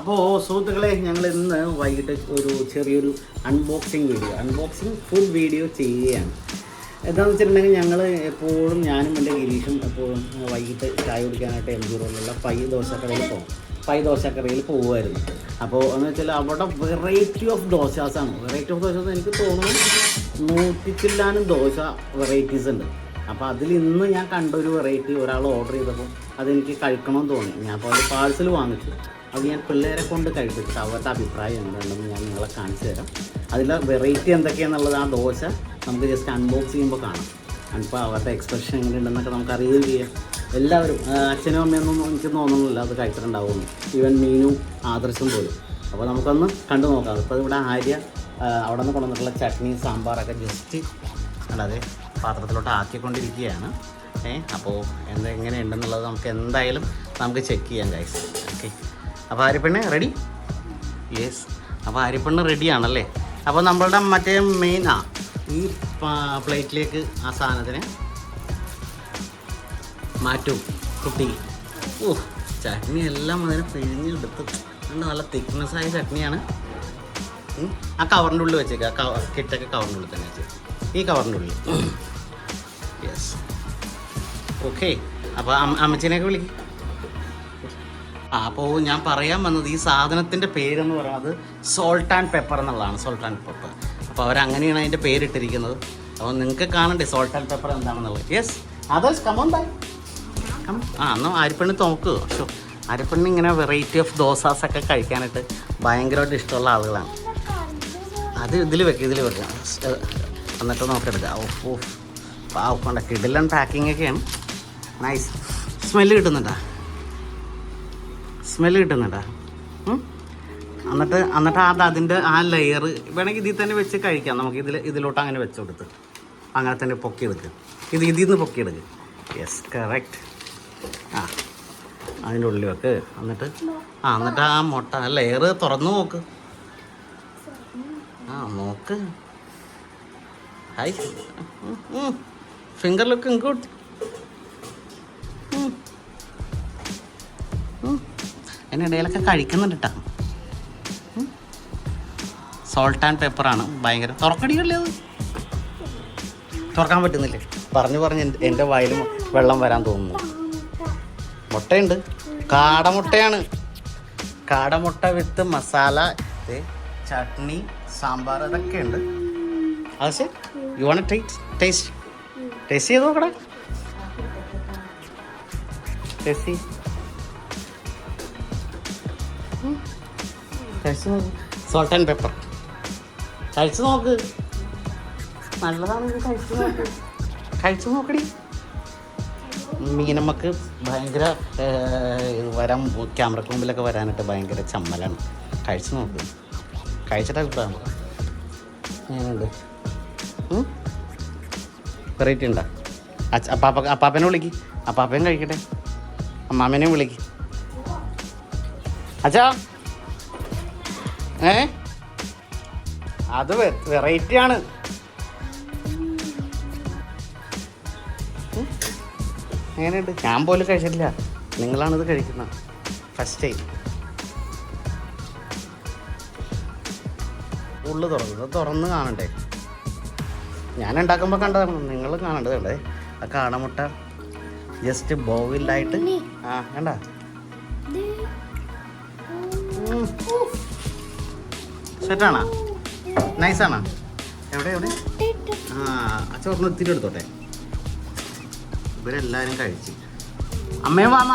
അപ്പോൾ സുഹൃത്തുക്കളെ ഞങ്ങൾ ഇന്ന് വൈകിട്ട് ഒരു ചെറിയൊരു unboxing video unboxing full video ചെയ്യുകയാണ്. എന്താണെന്ന് വെച്ചിട്ടുണ്ടെങ്കിൽ ഞങ്ങൾ എപ്പോഴും ഞാനും എന്റെ ഗിരീഷും എപ്പോഴും വൈകിട്ട് ചായ കുടിക്കാനായിട്ട് എം ജി റോഡിലുള്ള പൈ ദോശക്കടയിൽ പോകും. പൈ ദോശക്കടയിൽ പോകുമായിരുന്നു. അപ്പോൾ എന്ന് വെച്ചാൽ അവിടെ വെറൈറ്റി ഓഫ് ദോശാസാണ് വെറൈറ്റി ഓഫ് ദോശാസ് എനിക്ക് തോന്നുന്നു നൂറ്റിച്ചില്ലാനും ദോശ വെറൈറ്റീസ് ഉണ്ട്. അപ്പോൾ അതിൽ ഇന്ന് ഞാൻ കണ്ടൊരു വെറൈറ്റി ഒരാൾ ഓർഡർ ചെയ്തപ്പോൾ അതെനിക്ക് കഴിക്കണമെന്ന് തോന്നി. ഞാൻ അപ്പോൾ അത് പാഴ്സൽ വാങ്ങിച്ചു. അത് ഞാൻ പിള്ളേരെ കൊണ്ട് കഴിപ്പിച്ചിട്ട് അവരുടെ അഭിപ്രായം എന്താണെന്ന് ഞാൻ നിങ്ങളെ കാണിച്ചു തരാം. അതിലെ വെറൈറ്റി എന്തൊക്കെയാണെന്നുള്ളത് ആ ദോശ നമുക്ക് ജസ്റ്റ് അൺബോക്സ് ചെയ്യുമ്പോൾ കാണാം. അപ്പോൾ അവരുടെ എക്സ്പ്രഷൻ എങ്ങനെ ഉണ്ടെന്നൊക്കെ നമുക്ക് അറിയുകയും ചെയ്യാം. എല്ലാവരും അച്ഛനും അമ്മയൊന്നും എനിക്ക് തോന്നുന്നില്ല അത് കഴിച്ചിട്ടുണ്ടാവുമെന്ന്. ഈവൻ മീനും ആദർശം പോലും. അപ്പോൾ നമുക്കൊന്ന് കണ്ടു നോക്കാം. ഇപ്പോൾ ഇവിടെ ആര്യ അവിടെ നിന്ന് കൊണ്ടുവന്നിട്ടുള്ള ചട്നി സാമ്പാറൊക്കെ ജസ്റ്റ് അല്ലാതെ പാത്രത്തിലോട്ട് ആക്കിക്കൊണ്ടിരിക്കുകയാണ്. ഏ അപ്പോൾ എന്താ എങ്ങനെയുണ്ടെന്നുള്ളത് നമുക്ക് എന്തായാലും നമുക്ക് ചെക്ക് ചെയ്യാം ഗൈസ് ഓക്കെ അപ്പോൾ ആര്യപ്പെണ്ണ് റെഡി യെസ് അപ്പോൾ ആര്യപ്പെണ്ണ് റെഡിയാണല്ലേ അപ്പോൾ നമ്മളുടെ മറ്റേ മെയിൻ ആ ഈ പ്ലേറ്റിലേക്ക് ആ സാധനത്തിന് മാറ്റും. കുട്ടി. ഓ ചട്നി എല്ലാം അതിനെ പിഴിഞ്ഞെടുത്ത്. നല്ല ആയ ചട്നിയാണ്. ആ കവറിന്റെ ഉള്ളിൽ വെച്ചേക്കുക കവർ കിട്ടൊക്കെ കവറിന്റെ ഉള്ളിൽ തന്നെ വെച്ചേക്കുക ഈ കവറിന്റെ ഉള്ളിൽ. യെസ് ഓക്കെ അപ്പോൾ അമ്മച്ചിനെയൊക്കെ വിളിക്കും. ആ അപ്പോൾ ഞാൻ പറയാൻ വന്നത് ഈ സാധനത്തിന്റെ പേരെന്ന് പറയുന്നത് സോൾട്ട് ആൻഡ് പെപ്പർ എന്നുള്ളതാണ് സോൾട്ട് ആൻഡ് പെപ്പർ അപ്പോൾ അവരങ്ങനെയാണ് അതിന്റെ പേരിട്ടിരിക്കുന്നത്. അപ്പോൾ നിങ്ങൾക്ക് കാണണ്ടേ സോൾട്ട് ആൻഡ് പെപ്പർ എന്താണെന്നുള്ളത്? Yes others come on bye ആ എന്നാൽ അരിപ്പണ്ണി നോക്ക്. ഷോ അരിപ്പണ്ണി ഇങ്ങനെ വെറൈറ്റി ഓഫ് ദോസാസ് ഒക്കെ കഴിക്കാനായിട്ട് ഭയങ്കരമായിട്ട് ഇഷ്ടമുള്ള ആളുകളാണ്. അത് ഇതിൽ വെക്കുക ഇതിൽ വെക്കുക എന്നിട്ട് നോക്കെടുക്കുക ഓഫ് ഓഫ് ഓഫ് കൊണ്ട? കിടിലൻ പാക്കിംഗ് ഒക്കെയാണ്. നൈസ് സ്മെല്ല് കിട്ടുന്നുണ്ടാ? സ്മെല്ല് കിട്ടുന്നുണ്ടാ? എന്നിട്ട് എന്നിട്ട് അത് അതിന്റെ ആ ലെയർ വേണമെങ്കിൽ ഇതിൽ തന്നെ വെച്ച് കഴിക്കാം. നമുക്ക് ഇതിൽ ഇതിലോട്ട് അങ്ങനെ വെച്ച് കൊടുത്ത്. അങ്ങനെ തന്നെ പൊക്കിയെടുക്കുക ഇത് ഇതിൽ നിന്ന് പൊക്കിയെടുക്കുക യെസ് കറക്റ്റ് ആ അതിന്റെ ഉള്ളിൽ വെക്ക്. എന്നിട്ട് ആ എന്നിട്ട് ആ മുട്ട ആ ലെയർ തുറന്നു നോക്ക്. ആ നോക്ക്. ഹായ് ഫിംഗർ ലുക്കിംഗ് ഗുഡ് അതിനിടയിലൊക്കെ കഴിക്കുന്നുണ്ട് കേട്ടോ സോൾട്ട് ആൻഡ് പെപ്പറാണ് ഭയങ്കര തുറക്കടിയല്ലേ അത്? തുറക്കാൻ പറ്റുന്നില്ലേ? പറഞ്ഞു പറഞ്ഞ് എന്റെ- വായിലും വെള്ളം വരാൻ തോന്നുന്നു. മുട്ടയുണ്ട്. കാടമുട്ടയാണ്. കാടമുട്ട വിത്ത് മസാല ചട്നി സാമ്പാർ ഇതൊക്കെ ഉണ്ട് അത് ശരി. You want taste taste taste ചെയ്ത് നോക്കടാ. ടേസ്റ്റ് കഴിച്ചു നോക്ക്. സോൾട്ട് ആൻഡ് പെപ്പർ കഴിച്ചു നോക്ക്. നല്ലതാണ് ഇത് കഴിച്ചു നോക്ക്. കഴിച്ചു നോക്കടി. മീനമ്മക്ക് ഭയങ്കര വരാൻ ക്യാമറക്ക് മുമ്പിലൊക്കെ വരാനായിട്ട് ഭയങ്കര ചമ്മലാണ്. കഴിച്ചു നോക്ക്. കഴിച്ചിട്ട് അഭിപ്രായം ഞാനുണ്ട് വെറൈറ്റി ഉണ്ടോ? അപ്പാപ്പ അപ്പാപ്പനെ വിളിക്ക്. അപ്പാപ്പയും കഴിക്കട്ടെ. അമ്മാമ്മനെയും വിളിക്ക്. അച്ഛാ. ഏ? അത് വെറൈറ്റി ആണ്. എങ്ങനെയുണ്ട്? ഞാൻ പോലും കഴിച്ചിട്ടില്ല. നിങ്ങളാണിത് കഴിക്കുന്നത്. ഫസ്റ്റ് ടൈം ഉള്ളു തുറന്നത് തുറന്ന് കാണണ്ടേ? ഞാൻ ഉണ്ടാക്കുമ്പോൾ കണ്ടതാണ് നിങ്ങൾ കാണണ്ടത് ആ കാടമുട്ട ജസ്റ്റ് ബോവിലായിട്ട് ആ കണ്ട? സെറ്റാണോ? നൈസാണോ? എവിടെ എവിടെ? ആ അച്ഛൻ ഒന്ന് ഇത്തിരി എടുത്തോട്ടെ. ഇവരെല്ലാവരും കഴിച്ച്. അമ്മേ മാമ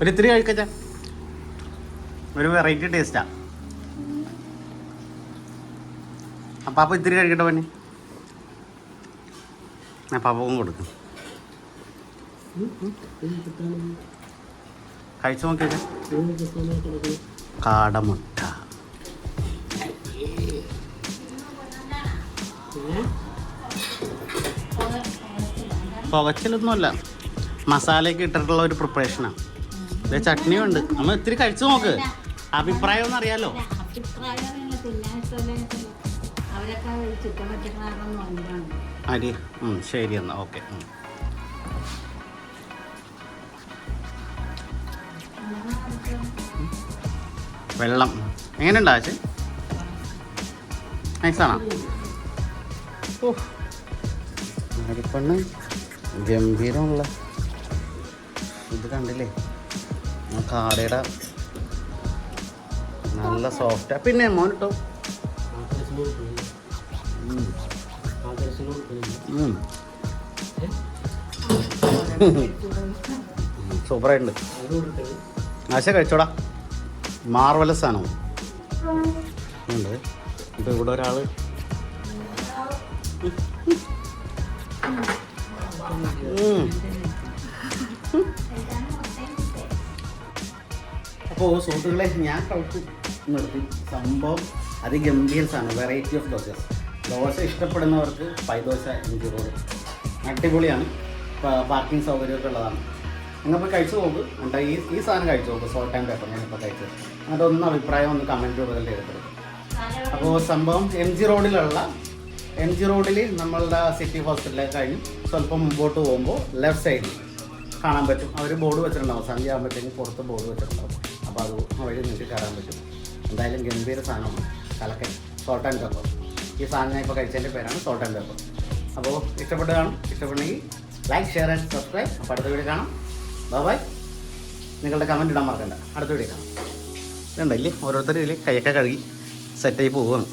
ഒരു ഇത്തിരി കഴിക്കച്ച ഒരു വെറൈറ്റി ടേസ്റ്റാ അപ്പാപ്പ ഇത്തിരി കഴിക്കട്ടെ പനി ഞാൻ പാപ്പക്കും കൊടുക്കും. കഴിച്ചു നോക്കിയത് കാടമുട്ട. പുകച്ചിലൊന്നുമല്ല. മസാലയൊക്കെ ഇട്ടിട്ടുള്ള ഒരു പ്രിപ്പറേഷനാണ് ഇത് ചട്നിയും ഉണ്ട് നമ്മൾ ഇത്തിരി കഴിച്ചു നോക്ക്. അഭിപ്രായം ഒന്നറിയാലോ അഭിപ്രായം അരി ശരി എന്നാൽ ഓക്കെ വെള്ളം എങ്ങനെയുണ്ട് ആശ? നൈസാണോ? ഓ. അരിപ്പണ്ണ് ഗംഭീരമുള്ള ഇത് കണ്ടില്ലേ? കാടയുടെ നല്ല സോഫ്റ്റാ പിന്നെ മോനിട്ടോ? സൂപ്പറായിട്ടുണ്ട്. ആശ കഴിച്ചോടാ. മാർവലസ് സാധനം ഉണ്ട്. ഇപ്പൊ ഇവിടെ ഒരാൾ. ഉം. അപ്പോൾ സുഹൃത്തുക്കളെ ഞാൻ കഴിച്ച് നിർത്തി. സംഭവം അതിഗംഭീരസാണ്. വെറൈറ്റി ഓഫ് ദോശസ് ദോശ ഇഷ്ടപ്പെടുന്നവർക്ക് പൈദോശ എനിക്ക് റോഡ് അടിപൊളിയാണ് പാർക്കിംഗ് സൗകര്യമൊക്കെ ഉള്ളതാണ്. നിങ്ങൾ പോയി കഴിച്ചു നോക്ക്. എന്നിട്ട് ഈ ഈ സാധനം കഴിച്ചു നോക്ക്. സോൾട്ട് ആൻഡ് പേപ്പർ ഞാനിപ്പോൾ കഴിച്ചത്. ഒന്ന് അഭിപ്രായം ഒന്ന് കമന്റ് രൂപത്തിൽ എടുത്തെടുക്കും അപ്പോൾ സംഭവം എം ജി റോഡിലുള്ള എം ജി റോഡിൽ നമ്മളുടെ സിറ്റി ഹോസ്പിറ്റലിലേക്ക് കഴിഞ്ഞ് സ്വല്പം മുമ്പോട്ട് പോകുമ്പോൾ ലെഫ്റ്റ് സൈഡിൽ കാണാൻ പറ്റും. അവർ ബോർഡ് വെച്ചിട്ടുണ്ടാവും. സന്ധ്യ ആകുമ്പോഴത്തേക്കും പുറത്ത് ബോർഡ് വെച്ചിട്ടുണ്ടാവും. അപ്പോൾ അത് വഴി നിങ്ങൾക്ക് കയറാൻ പറ്റും. എന്തായാലും ഗംഭീര സാധനമാണ്. കലക്കൻ സോൾട്ട് ആൻഡ് പേപ്പർ ഈ സാധനം ഇപ്പോൾ കഴിച്ചതിന്റെ പേരാണ് സോൾട്ട് ആൻഡ് പേപ്പർ അപ്പോൾ ഇഷ്ടപ്പെട്ട് കാണും. ഇഷ്ടപ്പെട്ടെങ്കിൽ ലൈക്ക് ഷെയർ ആൻഡ് സബ്സ്ക്രൈബ് അപ്പോൾ അടുത്ത വീഡിയോ കാണാം. ബൈ നിങ്ങളുടെ കമന്റ് ഇടാൻ മറക്കണ്ട. അടുത്ത വീഡിയോ കാണാം. ഇതുണ്ടല്ലേ? ഓരോരുത്തരും ഇതിൽ കൈയൊക്കെ കഴുകി സെറ്റായി പോവുകയാണ്